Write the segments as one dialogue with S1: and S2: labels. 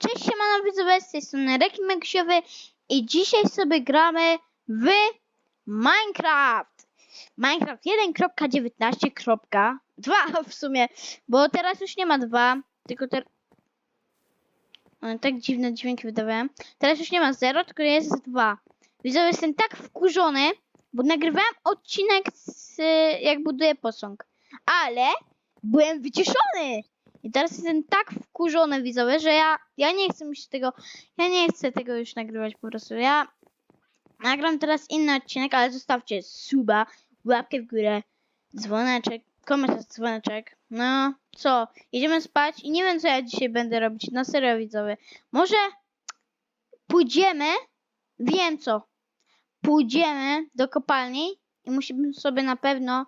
S1: Cześć, siemano widzowie, z tej strony Rekin Megsiowy i dzisiaj sobie gramy w Minecraft. Minecraft 1.19.2 w sumie, bo teraz już nie ma 2, tylko teraz... Tak dziwne dźwięki wydawałem. Teraz już nie ma 0, tylko jest 2. Widzowie, jestem tak wkurzony, bo nagrywałem odcinek z jak buduję posąg, ale byłem wyciszony. I teraz jestem tak wkurzony widzowie, że ja, ja nie chcę mi się tego, ja nie chcę tego już nagrywać po prostu. Ja nagram teraz inny odcinek, ale zostawcie suba, łapkę w górę, dzwoneczek, komentarz, dzwoneczek. No, co? Jedziemy spać i nie wiem co ja dzisiaj będę robić, na serio widzowie. Może pójdziemy, wiem co, pójdziemy do kopalni i musimy sobie na pewno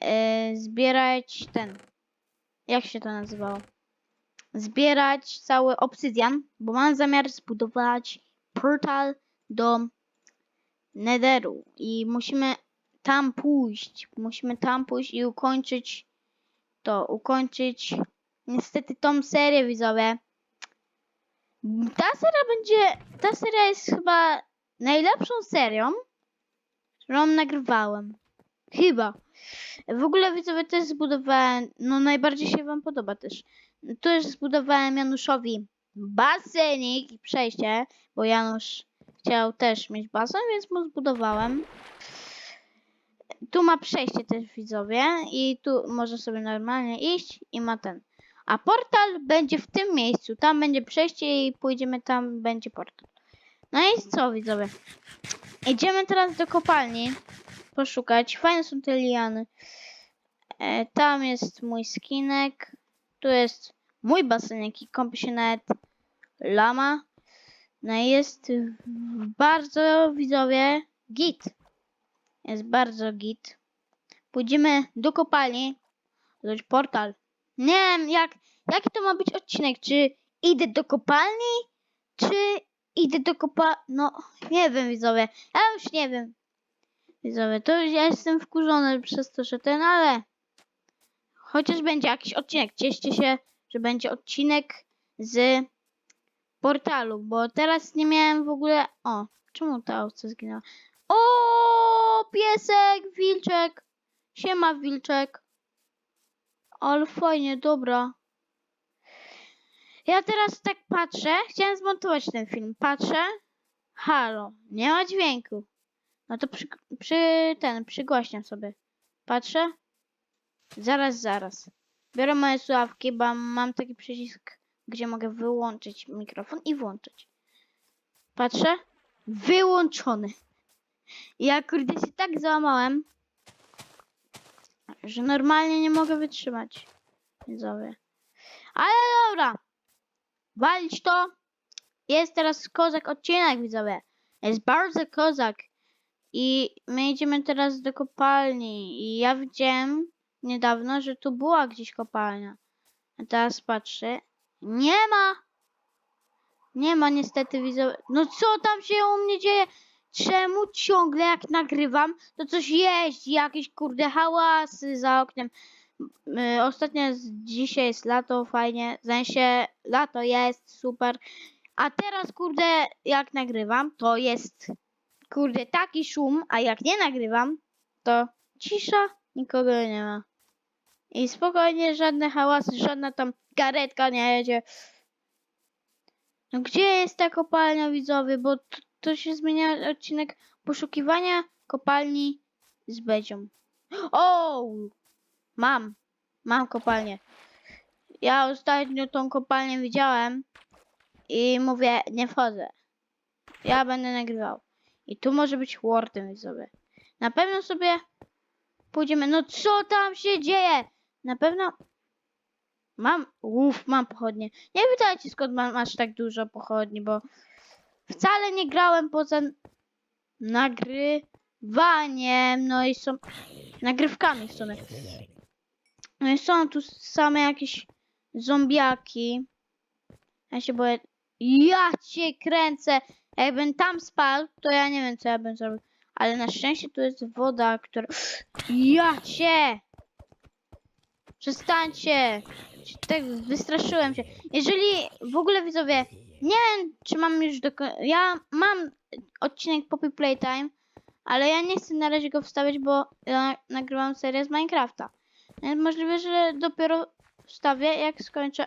S1: e, zbierać ten, jak się to nazywało? Zbierać cały obsydian, bo mam zamiar zbudować portal do Netheru i musimy tam pójść. Musimy tam pójść i ukończyć to, ukończyć niestety tą serię widzowie. Ta seria będzie, ta seria jest chyba najlepszą serią, którą nagrywałem. Chyba. W ogóle widzowie też zbudowałem, no najbardziej się wam podoba też. Też zbudowałem Januszowi basenik i przejście, bo Janusz chciał też mieć basen, więc mu zbudowałem. Tu ma przejście też widzowie i tu może sobie normalnie iść i ma ten. A portal będzie w tym miejscu, tam będzie przejście i pójdziemy tam, będzie portal. No i co widzowie? Idziemy teraz do kopalni poszukać. Fajne są te liany. E, tam jest mój skinek. Tu jest mój basenek i kąpi się nawet lama. No i jest bardzo widzowie git. Jest bardzo git. Pójdziemy do kopalni. Zrobić portal. Nie wiem jak, jaki to ma być odcinek. Czy idę do kopalni? Czy idę do kopalni? No nie wiem widzowie. Ja już nie wiem. Widzowie, to już ja jestem wkurzony przez to, że ten, ale chociaż będzie jakiś odcinek. Cieszcie się, że będzie odcinek z portalu, bo teraz nie miałem w ogóle... O, czemu ta owca zginęła? O, piesek, wilczek. Siema, wilczek. Ale fajnie, dobra. Ja teraz tak patrzę, chciałem zmontować ten film. Patrzę, halo, nie ma dźwięku. No to przy, przy ten, przygłaśniam sobie. Patrzę. Zaraz, zaraz. Biorę moje słuchawki, bo mam taki przycisk, gdzie mogę wyłączyć mikrofon i włączyć. Patrzę. Wyłączony. Ja kurde się tak załamałem, że normalnie nie mogę wytrzymać. Widzowie. Ale dobra. Walić to. Jest teraz kozak odcinek, widzowie. Jest bardzo kozak. I my idziemy teraz do kopalni. I ja widziałem niedawno, że tu była gdzieś kopalnia. A teraz patrzę. Nie ma! Nie ma niestety widzowie. No co tam się u mnie dzieje? Czemu ciągle jak nagrywam, to coś jeździ, jakieś kurde hałasy za oknem. Yy, ostatnio z, dzisiaj jest lato, fajnie. W sensie lato jest, super. A teraz kurde jak nagrywam, to jest kurde, taki szum, a jak nie nagrywam, to cisza, nikogo nie ma. I spokojnie, żadne hałasy, żadna tam karetka nie jedzie. No gdzie jest ta kopalnia widzowie, bo to, to się zmienia odcinek poszukiwania kopalni z Bezią. O! Mam, mam kopalnię. Ja ostatnio tą kopalnię widziałem i mówię, nie wchodzę. Ja będę nagrywał. I tu może być Wordem widzowie. Na pewno sobie pójdziemy. No co tam się dzieje? Na pewno mam. Uff, mam pochodnie. Nie pytajcie skąd mam aż tak dużo pochodni, bo wcale nie grałem poza nagrywaniem. No i są nagrywkami w sumie. No i są tu same jakieś zombiaki. Ja się boję. Ja cię kręcę. Jakbym tam spał, to ja nie wiem, co ja bym zrobił. Ale na szczęście tu jest woda, która... Ja cię! Przestańcie! Tak, wystraszyłem się. Jeżeli w ogóle widzowie, nie wiem, czy mam już do. Ja mam odcinek Poppy Playtime, ale ja nie chcę na razie go wstawiać, bo ja nagrywam serię z Minecrafta. Więc możliwe, że dopiero wstawię, jak skończę.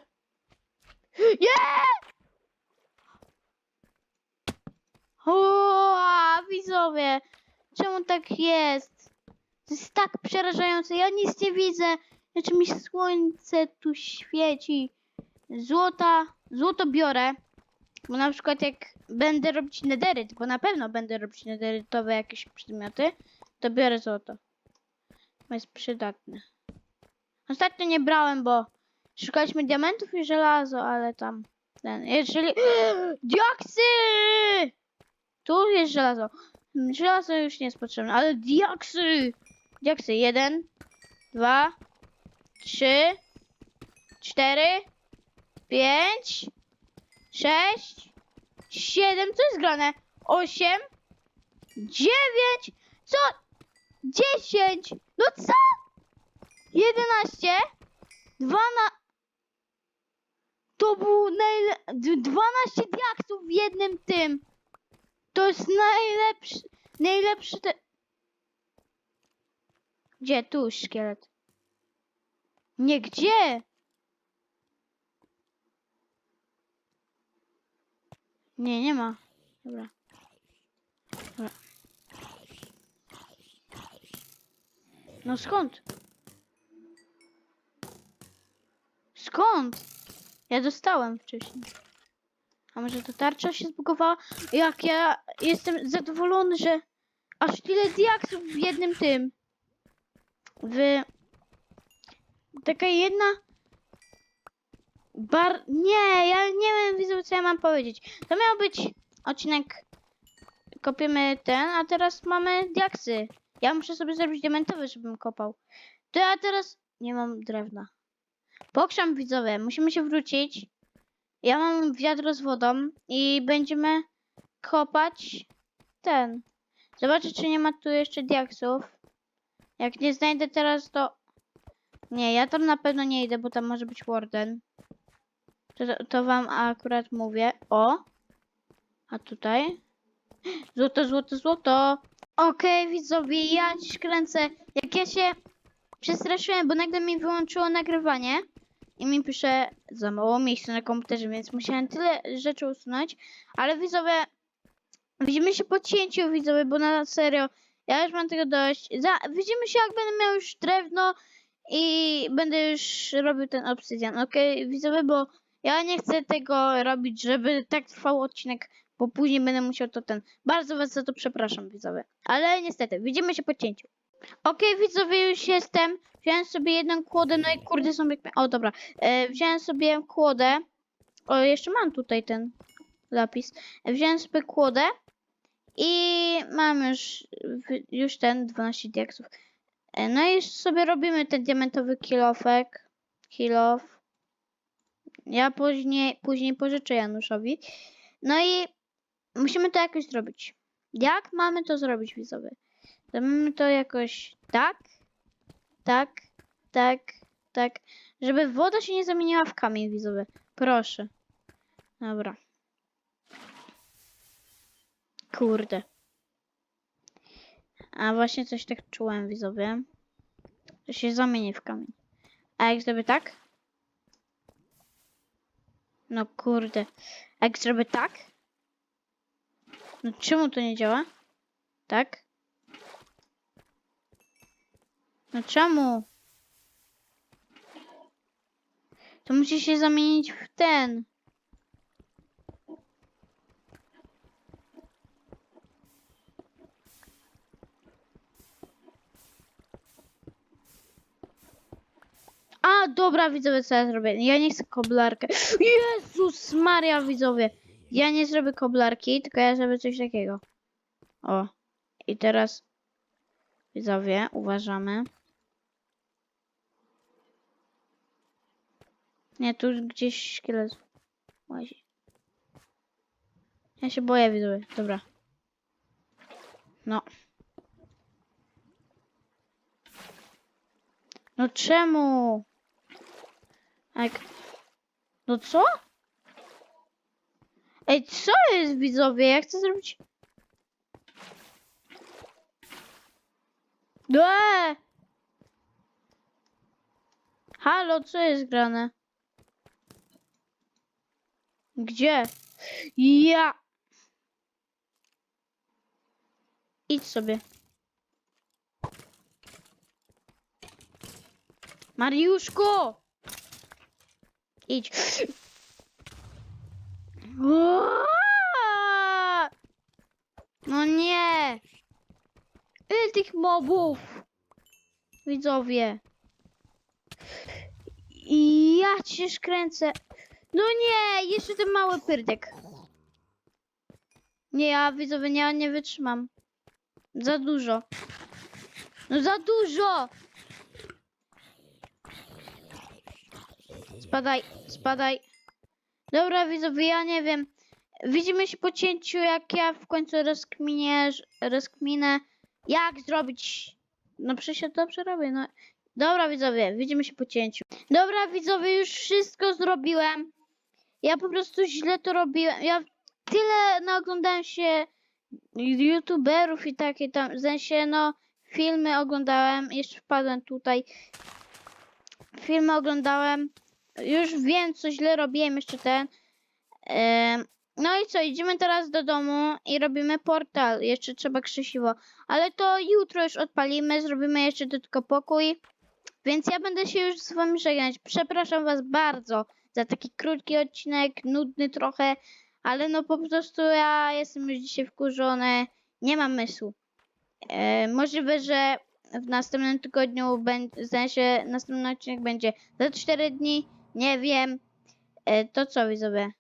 S1: Nie! O, widzowie, czemu tak jest? To jest tak przerażające. Ja nic nie widzę. Znaczy mi słońce tu świeci. Złota, złoto biorę. Bo na przykład jak będę robić nederyt, bo na pewno będę robić nederytowe jakieś przedmioty, to biorę złoto. Bo jest przydatne. Ostatnio nie brałem, bo szukaliśmy diamentów i żelazo, ale tam ten, jeżeli... Diaksy! Tu jest żelazo. Żelazo już nie jest potrzebne, ale diaksy! Diaksy. Jeden, dwa, trzy, cztery, pięć, sześć, siedem, co jest grane? Osiem, dziewięć, co? Dziesięć, no co? Jedenaście, dwana... To był najle... dwanaście diaksów w jednym tym. To jest najlepszy, najlepszy te... Gdzie? Tu szkielet. Nie, gdzie? Nie, nie ma. Dobra. Dobra. No skąd? Skąd? Ja dostałem wcześniej. A może to tarcza się zbugowała? Jak ja jestem zadowolony, że aż tyle diaksów w jednym tym. W... Taka jedna... Bar... Nie, ja nie wiem, widzę, co ja mam powiedzieć. To miał być odcinek... Kopiemy ten, a teraz mamy diaksy. Ja muszę sobie zrobić diamentowy, żebym kopał. To ja teraz nie mam drewna. Pokrzam widzowie, musimy się wrócić. Ja mam wiadro z wodą i będziemy kopać ten. Zobaczę, czy nie ma tu jeszcze diaksów. Jak nie znajdę teraz, to... Nie, ja tam na pewno nie idę, bo tam może być warden. To, to wam akurat mówię. O! A tutaj? Złoto, złoto, złoto! Okej, widzowie, ja dziś kręcę. Jak ja się przestraszyłem, bo nagle mi wyłączyło nagrywanie i mi pisze za mało miejsca na komputerze, więc musiałem tyle rzeczy usunąć. Ale widzowie, widzimy się po cięciu, widzowie, bo na serio, ja już mam tego dość. Za, widzimy się, jak będę miał już drewno i będę już robił ten obsydian, okej, widzowie, bo ja nie chcę tego robić, żeby tak trwał odcinek, bo później będę musiał to ten. Bardzo was za to przepraszam, widzowie. Ale niestety, widzimy się po cięciu. Okej, widzowie, już jestem. Wziąłem sobie jedną kłodę, no i kurde są jak... O, dobra. E, wziąłem sobie kłodę. O, jeszcze mam tutaj ten lapis. E, wziąłem sobie kłodę i mam już, już ten 12 diaksów. E, no i sobie robimy ten diamentowy kilofek. Kilof. Ja później, później pożyczę Januszowi. No i musimy to jakoś zrobić. Jak mamy to zrobić, widzowie? Zrobimy to jakoś tak, tak, tak, tak, żeby woda się nie zamieniła w kamień, widzowie. Proszę. Dobra. Kurde. A właśnie coś tak czułem, widzowie. Że się zamieni w kamień. A jak zrobię tak? No kurde. A jak zrobię tak? No czemu to nie działa? Tak? No czemu? To musi się zamienić w ten. A, dobra, widzowie, co ja zrobię? Ja nie chcę koblarkę. Jezus Maria, widzowie. Ja nie zrobię koblarki, tylko ja zrobię coś takiego. O. I teraz Widzowie, uważamy. Nie, tu gdzieś szkielet łazi. Ja się boję, widzowie. Dobra. No. No czemu? Jak... No co? Ej, co jest widzowie? Ja chcę zrobić... Eee! Halo, co jest grane? Gdzie? Ja! Idź sobie. Mariuszku! Idź. No nie! Ile tych mobów? Widzowie. Ja cię kręcę. No nie, jeszcze ten mały pyrdek. Nie, ja widzowie, nie, nie wytrzymam. Za dużo. No za dużo! Spadaj, spadaj. Dobra, widzowie, ja nie wiem. Widzimy się po cięciu, jak ja w końcu rozkminię, rozkminę, jak zrobić. No przecież ja dobrze robię, no. Dobra, widzowie, widzimy się po cięciu. Dobra, widzowie, już wszystko zrobiłem. Ja po prostu źle to robiłem. Ja tyle naoglądałem się youtuberów i takie tam, w sensie, no, filmy oglądałem, jeszcze wpadłem tutaj. Filmy oglądałem. Już wiem, co źle robiłem, jeszcze ten. No i co, idziemy teraz do domu i robimy portal. Jeszcze trzeba krzesiwo. Ale to jutro już odpalimy, zrobimy jeszcze tylko pokój. Więc ja będę się już z wami żegnać. Przepraszam was bardzo za taki krótki odcinek, nudny trochę, ale no po prostu ja jestem już dzisiaj wkurzony, nie mam mysłu. E, możliwe, że w następnym tygodniu w sensie następny odcinek będzie za 4 dni, nie wiem. E, to co widzowie?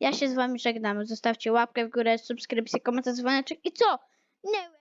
S1: Ja się z wami żegnam. Zostawcie łapkę w górę, subskrypcję, komentarz, dzwoneczek i co? Nie